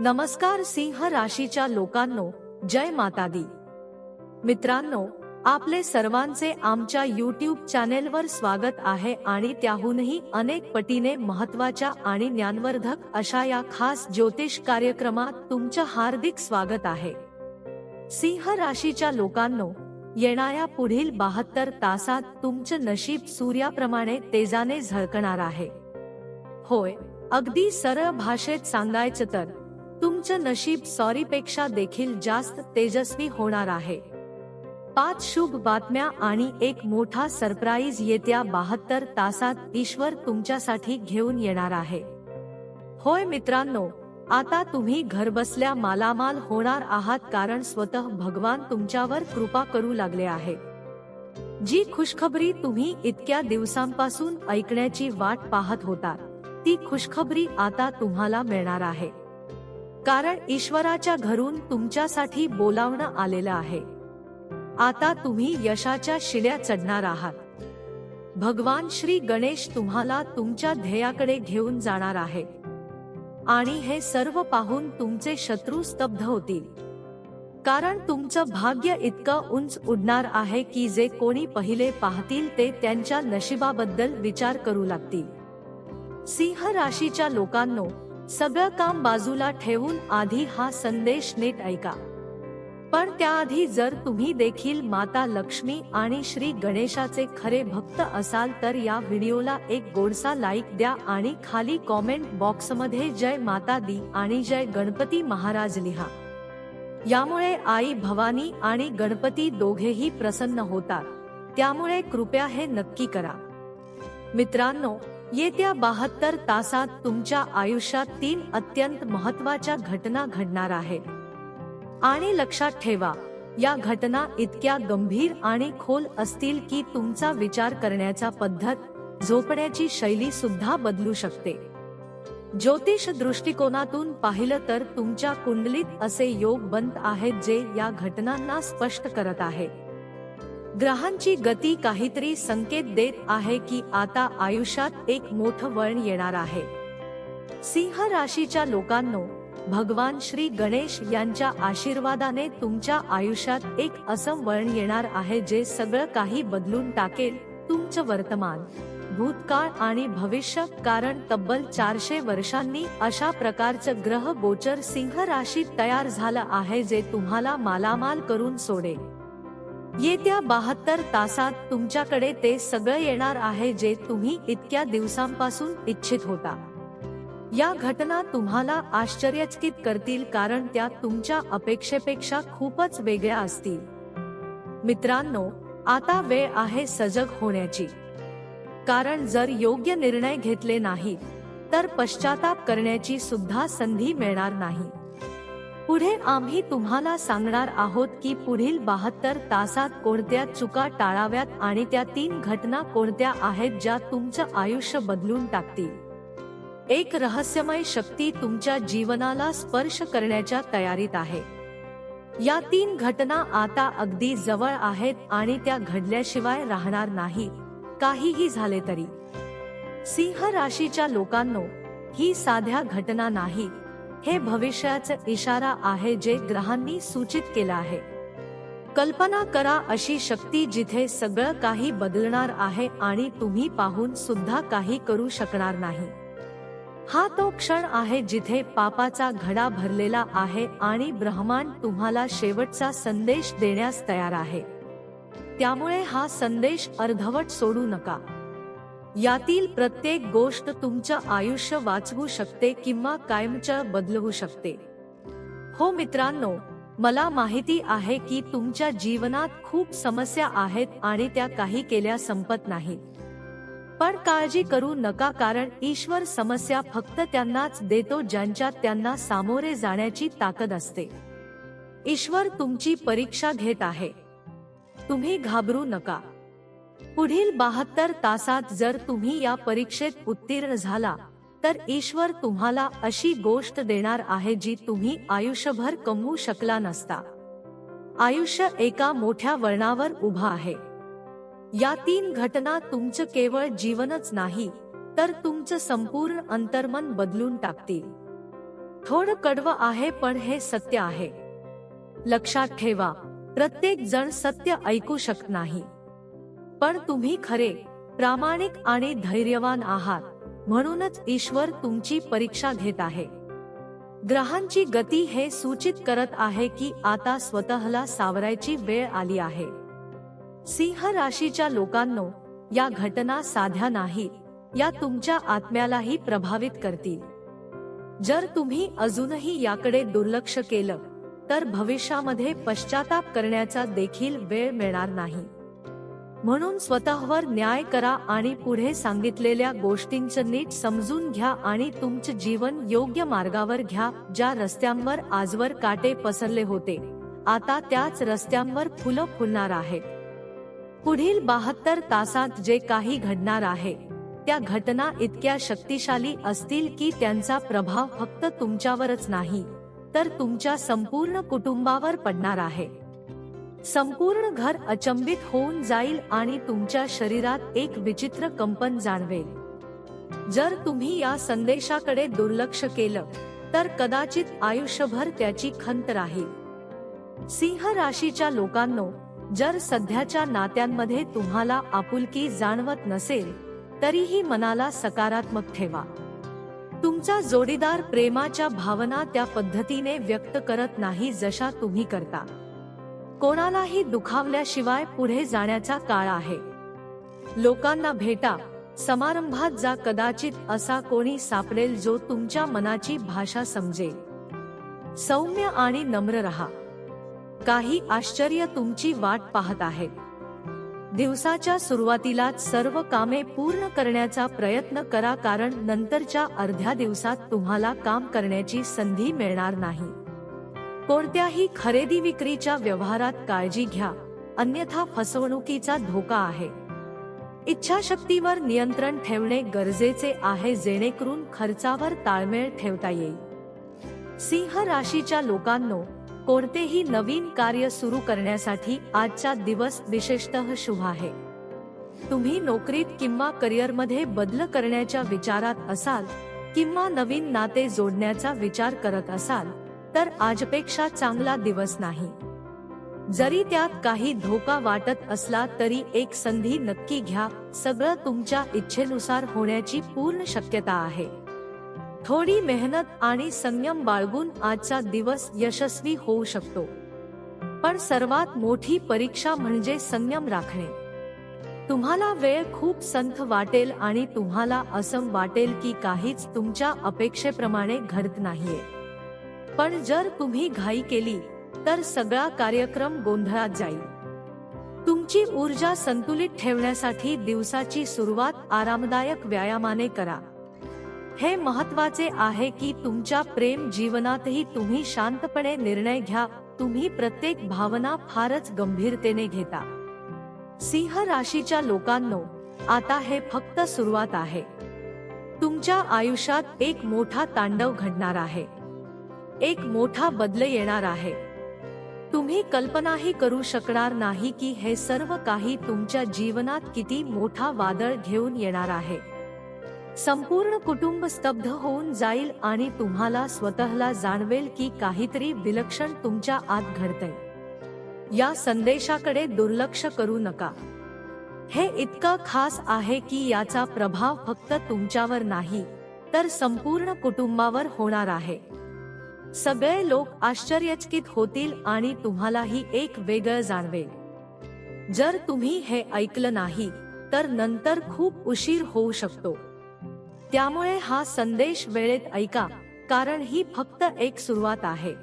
नमस्कार सिंह राशीच्या लोकांनो जय माता दी मित्रांनो आपले सर्वांचे आमच्या युट्यूब चॅनेलवर स्वागत आहे आणि त्याहूनही अनेक पटीने महत्त्वाच्या आणि ज्ञानवर्धक अशा या खास ज्योतिष कार्यक्रमात तुमचं हार्दिक स्वागत आहे. सिंह राशीच्या लोकांनो येणाऱ्या पुढील बहात्तर तासात तुमचं नशीब सूर्याप्रमाणे तेजाने झळकणार आहे. होय अगदी सरळ भाषेत सांगायचं तर तुमचं नशीब सॉरीपेक्षा देखील जास्त तेजस्वी होणार आहे. पाच शुभ बातम्या आणि एक मोठा सरप्राईज येत्या बहात्तर तासात ईश्वर तुमच्यासाठी घेऊन येणार आहे. होय मित्रांनो आता तुम्ही घरबसल्या मालामाल होणार आहात कारण स्वतः भगवान तुमच्यावर कृपा करू लागले आहे. जी खुशखबरी तुम्ही इतक्या दिवसांपासून ऐकण्याची वाट पाहत होता ती खुशखबरी आता तुम्हाला मिळणार आहे. कारण ईश्वराच्या घरून तुमच्यासाठी बोलावणं आलेलं आहे. आता तुम्ही यशाच्या शिड्या चढणार आहात. भगवान श्री गणेश तुम्हाला तुमच्या ध्येयाकडे घेऊन जाणार आहे. आणि हे सर्व पाहून तुमचे शत्रू स्तब्ध होतील. कारण तुमचं भाग्य इतकं उंच उडणार आहे की जे कोणी पहिले पाहतील ते त्यांच्या नशिबाबद्दल विचार करू लागतील. सिंह राशीच्या लोकांनो सगळं काम बाजूला ठेवून आधी हा संदेश नीट ऐका. पण त्याआधी जर तुम्ही देखील माता लक्ष्मी आणि श्री गणेशाचे खरे भक्त असाल तर या व्हिडिओला एक गोडसा लाईक द्या आणि खाली कॉमेंट बॉक्समध्ये जय माता दी आणि जय गणपती महाराज लिहा. यामुळे आई भवानी आणि गणपती दोघेही प्रसन्न होतात. त्यामुळे कृपया हे नक्की करा. मित्रांनो येत्या बहात्तर तासात तुमच्या आयुष्यात तीन अत्यंत महत्त्वाच्या घटना घडणार आहेत. आणि लक्षात ठेवा या घटना इतक्या गंभीर आणि खोल असतील की तुमचा विचार करण्याचा पद्धत झोपण्याची शैली सुद्धा बदलू शकते. ज्योतिष दृष्टिकोनातून पाहिलं तर तुमच्या कुंडलीत असे योग बनत आहेत जे या घटनांना स्पष्ट करत आहे ग्रहांची गती काहीतरी संकेत देत आहे की आता आयुष्यात एक मोठं वळण येणार आहे. सिंह राशीच्या लोकांनो भगवान श्री गणेश यांच्या आशीर्वादाने तुमच्या आयुष्यात एक असं वळण येणार आहे जे सगळं काही बदलून टाकेल तुमचं वर्तमान भूतकाळ आणि भविष्य कारण तब्बल चारशे वर्षांनी अशा प्रकारचं ग्रह गोचर सिंह राशीत तयार झालं आहे जे तुम्हाला मालामाल करून सोडेल. येत्या बहात्तर तासात तुमच्याकडे ते सगळं येणार आहे जे तुम्ही इतक्या दिवसांपासून इच्छित होता. या घटना तुम्हाला आश्चर्यचकित करतील कारण त्या तुमच्या अपेक्षेपेक्षा खूपच वेगळ्या असतील. मित्रांनो आता वेळ आहे सजग होण्याची. कारण जर योग्य निर्णय घेतले नाही तर पश्चाताप करण्याची सुद्धा संधी मिळणार नाही. पुढे आम्ही तुम्हाला सांगणार आहोत की पुढील बहात्तर तासात कोणत्या चुका टाळाव्यात आणि त्या तीन घटना कोणत्या आहेत ज्या तुमचं आयुष्य बदलून टाकतील. एक रहस्यमय शक्ती तुमच्या जीवनाला स्पर्श करण्याच्या तयारीत आहे. या तीन घटना आता अगदी जवळ आहेत आणि त्या घडल्याशिवाय राहणार नाही. काहीही झाले तरी. सिंह राशीच्या लोकांनो ही साध्या घटना नाही. हे भविष्याचा इशारा आहे जे ग्रहांनी सूचित केलं आहे. कल्पना करा अशी शक्ती जिथे सगळं काही बदलणार आहे आणि तुम्ही पाहून सुद्धा काही करू शकणार नाही. हा तो क्षण आहे जिथे पापाचा घडा भरलेला आहे आणि ब्रह्मांड तुम्हाला शेवटचा संदेश देण्यास तयार आहे. त्यामुळे हा संदेश अर्धवट सोडू नका. यातील प्रत्येक गोष्ट तुमचं आयुष्य वाचवू शकते किंवा कायमच्या बदलवू शकते. हो मित्रांनो मला माहिती आहे की तुमच्या जीवनात खूप समस्या आहेत आणि त्या काही केल्या संपत नाहीत. पण काळजी करू नका कारण ईश्वर समस्या फक्त त्यांनाच देतो ज्यांच्यात त्यांना सामोरे जाण्याची ताकद असते. ईश्वर तुमची परीक्षा घेत आहे. तुम्ही घाबरू नका. पुढील बहात्तर तासात जर तुम्ही या परीक्षेत उत्तीर्ण झाला तर ईश्वर तुम्हाला अशी गोष्ट देणार आहे जी तुम्ही आयुष्यभर कमवू शकला नसता. आयुष्य एका मोठ्या वळणावर उभा आहे. या तीन घटना तुमचं केवळ जीवनच नाही तर तुमचं संपूर्ण अंतर्मन बदलून टाकतील. थोडं कडवं आहे पण हे सत्य आहे. लक्षात ठेवा प्रत्येक जण सत्य ऐकू शकत नाही. पण तुम्ही खरे प्रामाणिक आणि धैर्यवान आहात म्हणूनच ईश्वर तुमची परीक्षा घेत आहे. ग्रहांची गती हे सूचित करत आहे की आता स्वतःला सावरायची वेळ आली आहे. सिंह राशीच्या लोकांनो या घटना साध्या नाहीत या तुमच्या आत्म्यालाही प्रभावित करतील. जर तुम्ही अजूनही याकडे दुर्लक्ष केलं तर भविष्यामध्ये पश्चाताप करण्याचा देखील वेळ मिळणार नाही. म्हणून स्वतःवर न्याय करा आणि पुढे सांगितलेल्या गोष्टींचं नीट समजून घ्या आणि तुमचं जीवन योग्य मार्गावर घ्या ज्या रस्त्यांवर आजवर काटे पसरले होते. आता त्याच रस्त्यांवर फुलं फुलणार आहेत. पुढील बहात्तर तासात जे काही घडणार आहे त्या घटना इतक्या शक्तिशाली असतील की त्यांचा प्रभाव फक्त तुमच्यावरच नाही तर तुमच्या संपूर्ण कुटुंबावर पडणार आहे. संपूर्ण घर अचंबित होऊन जाईल आणि तुमच्या शरीरात एक विचित्र कंपन जाणवेल. जर तुम्ही या संदेशाकडे दुर्लक्ष केलं तर कदाचित आयुष्यभर त्याची खंत राहील. सिंह राशीच्या लोकांनो जर सध्याच्या नात्यांमध्ये तुम्हाला आपुलकी जाणवत नसेल तरीही मनाला सकारात्मक ठेवा. तुमचा जोडीदार प्रेमाच्या भावना त्या पद्धतीने व्यक्त करत नाही जशा तुम्ही करता. कोणालाही दुखावल्याशिवाय पुढे जाण्याचा काळ आहे. लोकांना भेटा समारंभात जा कदाचित असा कोणी सापडेल जो तुमच्या मनाची भाषा समजेल. सौम्य आणि नम्र रहा. काही आश्चर्य तुमची वाट पाहत आहेत. दिवसाच्या सुरुवातीलाच सर्व कामे पूर्ण करण्याचा प्रयत्न करा कारण नंतरच्या अर्ध्या दिवसात तुम्हाला काम करण्याची संधी मिळणार नाही. कोणत्याही खरेदी विक्रीच्या व्यवहारात काळजी घ्या. अन्यथा फसवणुकीचा धोका आहे. इच्छाशक्तीवर नियंत्रण ठेवणे गरजेचे आहे जेणेकरून खर्चावर ताळमेळ ठेवता येईल. सिंह राशीच्या लोकांनो कोणतेही नवीन कार्य सुरू करण्यासाठी आजचा दिवस विशेषतः शुभ आहे. तुम्ही नोकरीत किंवा करिअरमध्ये बदल करण्याच्या विचारात असाल किंवा नवीन नाते जोडण्याचा विचार करत असाल तर आजपेक्षा चांगला दिवस नाही. जरी त्यात काही धोका वाटत असला तरी एक संधी नक्की घ्या सगळं तुमच्या इच्छेनुसार होण्याची पूर्ण शक्यता आहे. थोडी मेहनत आणि संयम बाळगून आजचा दिवस यशस्वी होऊ शकतो. पण सर्वात मोठी परीक्षा म्हणजे संयम राखणे. तुम्हाला वेळ खूप संथ वाटेल आणि तुम्हाला असं वाटेल की काहीच तुमच्या अपेक्षेप्रमाणे घडत नाहीये. पण जर तुम्ही घाई केली तर सगळा कार्यक्रम गोंधळात जाईल. तुमची ऊर्जा संतुलित ठेवण्यासाठी दिवसाची सुरुवात आरामदायक व्यायामाने करा. हे महत्त्वाचे आहे की तुमच्या प्रेम जीवनातही तुम्ही शांतपणे निर्णय घ्या तुम्ही प्रत्येक भावना फारच गंभीरतेने घेता. सिंह राशीच्या लोकांनो आता हे फक्त सुरुवात आहे. तुमच्या आयुष्यात एक मोठा तांडव घडणार आहे. एक मोठा बदल येणार आहे. तुम्ही कल्पनाही करू शकणार नाही की हे सर्व काही तुमच्या जीवनात किती मोठा वादळ घेऊन येणार आहे. संपूर्ण कुटुंब स्तब्ध होऊन जाईल आणि तुम्हाला स्वतःला जाणवेल की काहीतरी विलक्षण तुमच्या आत घडतंय. या संदेशाकडे दुर्लक्ष करू नका. हे इतकं खास आहे की याचा प्रभाव फक्त तुमच्यावर नाही तर संपूर्ण कुटुंबावर होणार आहे. सगळे लोक आश्चर्यचकित होतील आणि तुम्हालाही एक वेगळं जाणवेल. जर तुम्ही हे ऐकलं नाही तर नंतर खूप उशीर होऊ शकतो. त्यामुळे हा संदेश वेळेत ऐका कारण ही फक्त एक सुरुवात आहे.